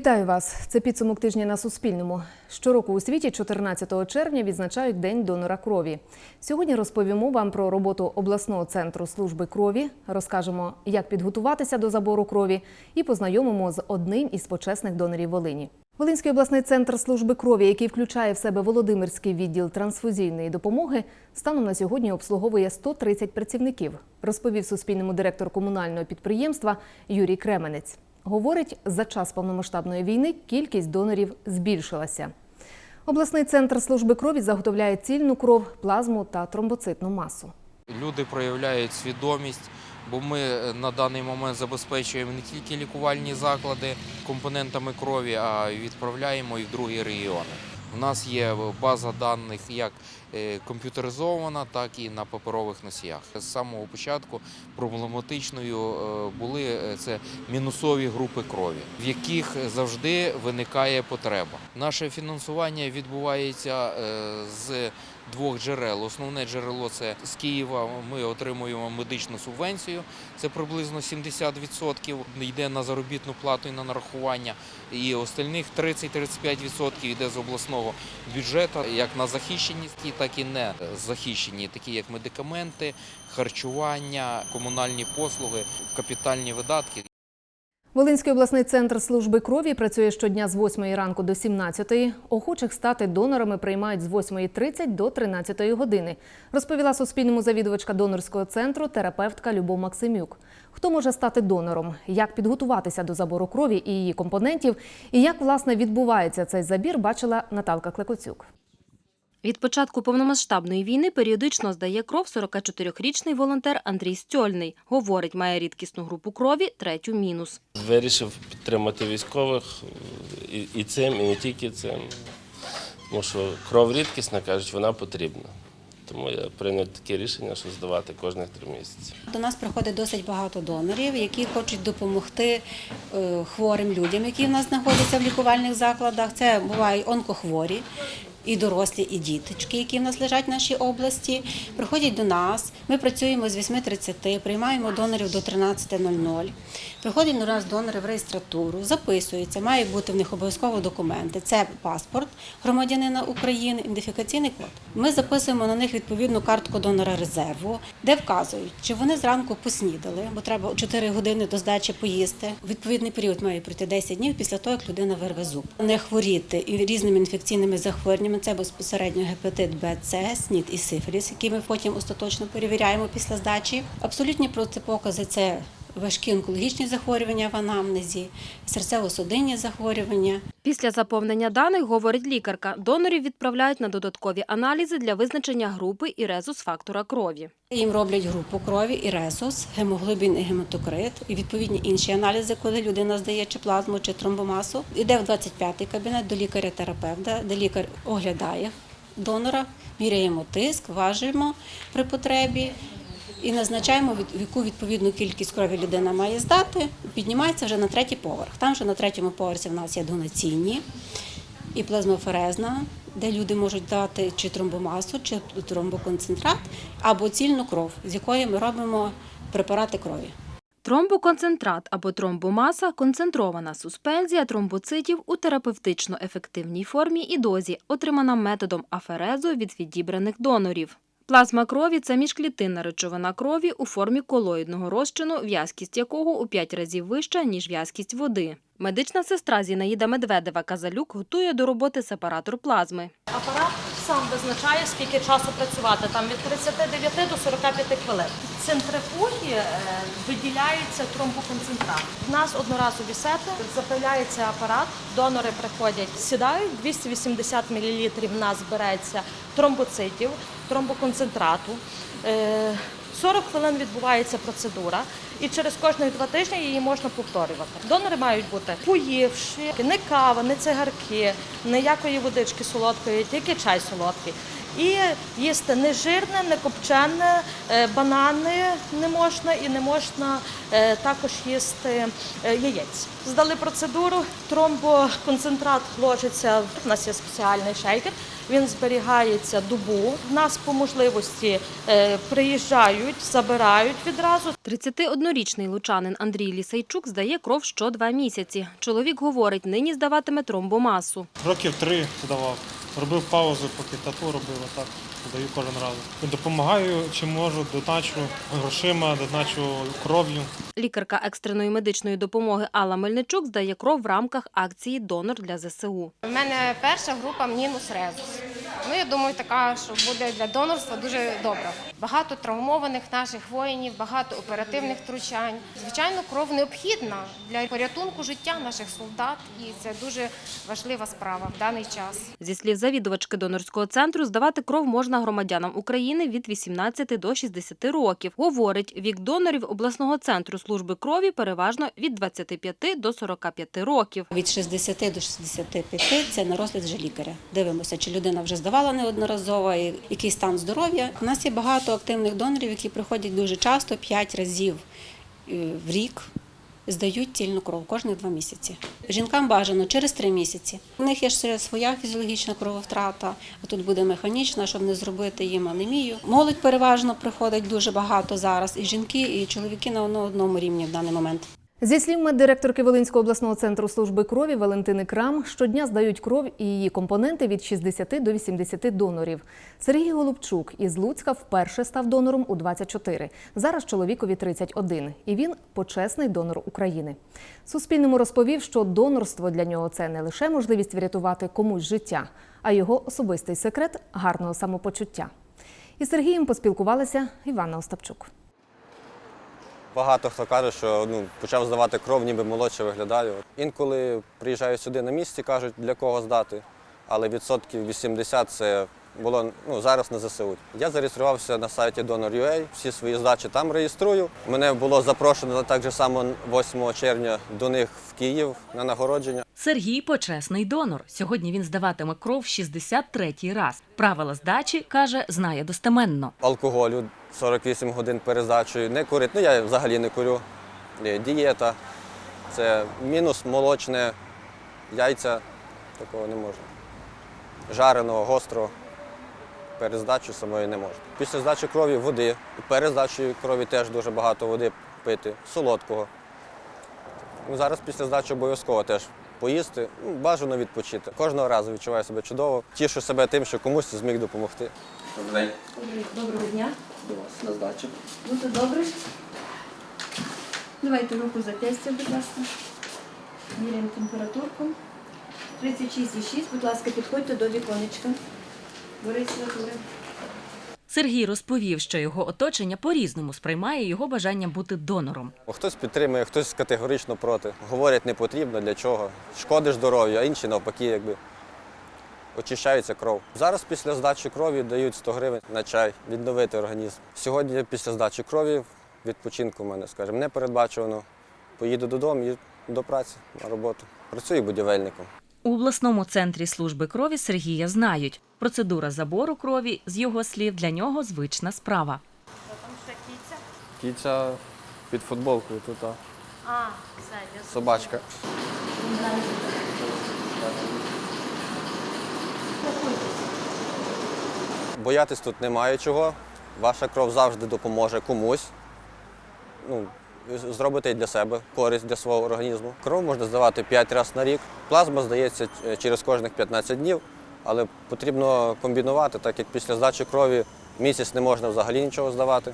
Вітаю вас! Це підсумок тижня на Суспільному. Щороку у світі 14 червня відзначають День донора крові. Сьогодні розповімо вам про роботу обласного центру служби крові, розкажемо, як підготуватися до забору крові, і познайомимо з одним із почесних донорів Волині. Волинський обласний центр служби крові, який включає в себе Володимирський відділ трансфузійної допомоги, станом на сьогодні обслуговує 130 працівників, розповів Суспільному директор комунального підприємства Юрій Кременець. Говорить, за час повномасштабної війни кількість донорів збільшилася. Обласний центр служби крові заготовляє цільну кров, плазму та тромбоцитну масу. Люди проявляють свідомість, бо ми е, на даний момент забезпечуємо не тільки лікувальні заклади компонентами крові, а відправляємо і в другі регіони. У нас є база даних як е, комп'ютеризована, так і на паперових носіях. З самого початку проблематичною е, були е, це мінусові групи крові, в яких завжди виникає потреба. Наше фінансування відбувається з двох джерел. Основне джерело це з Києва. Ми отримуємо медичну субвенцію. Це приблизно 70% йде на заробітну плату і на нарахування. І остальних 30-35% йде з обласного бюджету, як на захищені, так і не захищені, такі як медикаменти, харчування, комунальні послуги, капітальні видатки. Волинський обласний центр служби крові працює щодня з 8 ранку до 17. Охочих стати донорами приймають з 8.30 до 13 години, розповіла Суспільному завідувачка донорського центру терапевтка Любов Максимюк. Хто може стати донором, як підготуватися до забору крові і її компонентів, і як власне відбувається цей забір, бачила Наталка Клекоцюк. Від початку повномасштабної війни періодично здає кров 44-річний волонтер Андрій Стьольний. Говорить, має рідкісну групу крові, третю мінус. Вирішив підтримати військових і, цим, і не тільки цим. Тому що кров рідкісна, кажуть, вона потрібна. Тому я прийняв таке рішення, що здавати кожних три місяці. До нас приходить досить багато донорів, які хочуть допомогти е, хворим людям, які в нас знаходяться в лікувальних закладах. Це бувають онкохворі. І дорослі, і діточки, які в нас лежать в нашій області, приходять до нас. Ми працюємо з 8.30, приймаємо донорів до 13.00. Приходять до нас донори в реєстратуру, записуються, мають бути в них обов'язково документи. Це паспорт громадянина України, ідентифікаційний код. Ми записуємо на них відповідну картку донора резерву, де вказують, чи вони зранку поснідали, бо треба 4 години до здачі поїсти. Відповідний період має пройти 10 днів після того, як людина вирве зуб. Не хворіти і різними інфекційними захворюваннями. Це безпосередньо гепатит Б, С, СНІД і сифіліс, які ми потім остаточно перевіряємо після здачі. Абсолютні протипокази це важкі онкологічні захворювання в анамнезі, серцево-судинні захворювання. Після заповнення даних, говорить лікарка, донорів відправляють на додаткові аналізи для визначення групи і резус-фактора крові. Їм роблять групу крові і резус, гемоглобін і гематокрит, і відповідні інші аналізи, коли людина здає чи плазму, чи тромбомасу. Іде в 25-й кабінет до лікаря-терапевта, де лікар оглядає донора, міряємо тиск, важимо при потребі. І назначаємо яку відповідну кількість крові людина має здати. Піднімається вже на третій поверх. Там вже на третьому поверсі в нас є донаційні і плазмоферезна, де люди можуть дати чи тромбомасу, чи тромбоконцентрат, або цільну кров, з якої ми робимо препарати крові. Тромбоконцентрат або тромбомаса – концентрована суспензія тромбоцитів у терапевтично ефективній формі і дозі, отримана методом аферезу від відібраних донорів. Плазма крові – це міжклітинна речовина крові у формі колоїдного розчину, в'язкість якого у 5 разів вища, ніж в'язкість води. Медична сестра Зінаїда Медведева-Казалюк готує до роботи сепаратор плазми. Апарат сам визначає, скільки часу працювати, там від 39 до 45 хвилин. Центрифугі е, виділяється тромбоконцентрат. В нас одноразові сети, запиляється апарат, донори приходять, сідають, 280 мл в нас береться тромбоцитів, тромбоконцентрату. Е, 40 хвилин відбувається процедура, і через кожних два тижні її можна повторювати. Донори мають бути поївши, не кава, не цигарки, ніякої водички солодкої, тільки чай солодкий. І їсти не жирне, не копчене, е, банани не можна і не можна е, також їсти е, яєць. Здали процедуру, тромбоконцентрат ложиться. У нас є спеціальний шейкер. Він зберігається добу. В нас по можливості приїжджають, забирають відразу. 31-річний лучанин Андрій Лісейчук здає кров що два місяці. Чоловік говорить, нині здаватиме тромбомасу. Років три здавав. Робив паузу, поки тату робив, а так даю кожен раз. Допомагаю, чи можу, доначу грошима, доначу кров'ю. Лікарка екстреної медичної допомоги Алла Мельничук здає кров в рамках акції Донор для ЗСУ. У мене перша група мінус резус. Ну, я думаю, така, що буде для донорства дуже добра. Багато травмованих наших воїнів, багато оперативних втручань. Звичайно, кров необхідна для порятунку життя наших солдат, і це дуже важлива справа в даний час. Зі слів завідувачки донорського центру, здавати кров можна громадянам України від 18 до 60 років. Говорить, вік донорів обласного центру служби крові переважно від 25 до 45 років. Від 60 до 65 це на розгляд вже лікаря. Дивимося, чи людина вже здавала неодноразово, і який стан здоров'я. У нас є багато активних донорів, які приходять дуже часто, 5 разів е, в рік. Здають тільну кров кожні два місяці. Жінкам бажано через три місяці. У них є ще своя фізіологічна крововтрата, а тут буде механічна, щоб не зробити їм анемію. Молодь переважно приходить дуже багато зараз. І жінки, і чоловіки на одному рівні в даний момент. Зі слів меддиректорки Волинського обласного центру служби крові Валентини Крам, щодня здають кров і її компоненти від 60 до 80 донорів. Сергій Голубчук із Луцька вперше став донором у 24. Зараз чоловікові 31. І він почесний донор України. Суспільному розповів, що донорство для нього це не лише можливість врятувати комусь життя, а його особистий секрет гарного самопочуття. Із Сергієм поспілкувалася Івана Остапчук. Багато хто каже, що ну, почав здавати кров, ніби молодше виглядаю. Інколи приїжджаю сюди на місці, кажуть, для кого здати, але відсотків 80 це було ну, зараз на ЗСУ. Я зареєструвався на сайті Donor.ua, всі свої здачі там реєструю. Мене було запрошено так само 8 червня до них в Київ на нагородження. Сергій почесний донор. Сьогодні він здаватиме кров 63-й раз. Правила здачі каже, знає достеменно. Алкоголю 48 годин перед здачею, не курити. Ну я взагалі не курю. Дієта, це мінус молочне, яйця, такого не можна. Жареного, гострого. Перед здачею самої не можна. Після здачі крові води. Перед здачею крові теж дуже багато води пити, солодкого. Ну, зараз після здачі обов'язково теж поїсти, ну, бажано відпочити. Кожного разу відчуваю себе чудово. Тішу себе тим, що комусь зміг допомогти. Добрий день. Доброго дня. На здачу. Буде добре. Давайте руку зап'ястя, будь ласка. Міряємо температурку. 36,6. Будь ласка, підходьте до віконечка. До реєстратури. Сергій розповів, що його оточення по-різному сприймає його бажання бути донором. Хтось підтримує, хтось категорично проти. Говорять, не потрібно для чого. Шкоди здоров'ю, а інші навпаки, якби очищається кров. Зараз після здачі крові дають 100 гривень на чай, відновити організм. Сьогодні після здачі крові відпочинку в мене, скажімо, не передбачувано. Поїду додому і до праці на роботу. Працюю будівельником. У обласному центрі служби крові Сергія знають. Процедура забору крові, з його слів, для нього звична справа. Кіця під футболкою тут. а. А, все, Собачка. Боятись тут немає чого. Ваша кров завжди допоможе комусь. Ну, зробити для себе користь для свого організму. Кров можна здавати 5 разів на рік. Плазма здається е, через кожних 15 днів, але потрібно комбінувати, так як після здачі крові місяць не можна взагалі нічого здавати.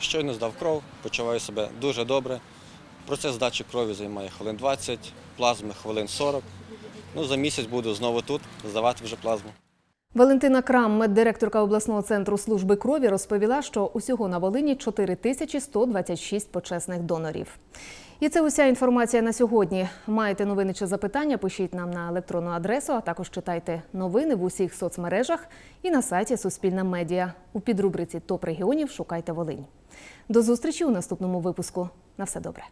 Щойно здав кров, почуваю себе дуже добре. Процес здачі крові займає хвилин 20, плазми хвилин 40. Ну, за місяць буду знову тут здавати вже плазму. Валентина Крам, меддиректорка обласного центру служби крові, розповіла, що усього на Волині 4126 почесних донорів. І це уся інформація на сьогодні. Маєте новини чи запитання? Пишіть нам на електронну адресу, а також читайте новини в усіх соцмережах і на сайті Суспільна медіа. У підрубриці Топ регіонів шукайте Волинь. До зустрічі у наступному випуску. На все добре.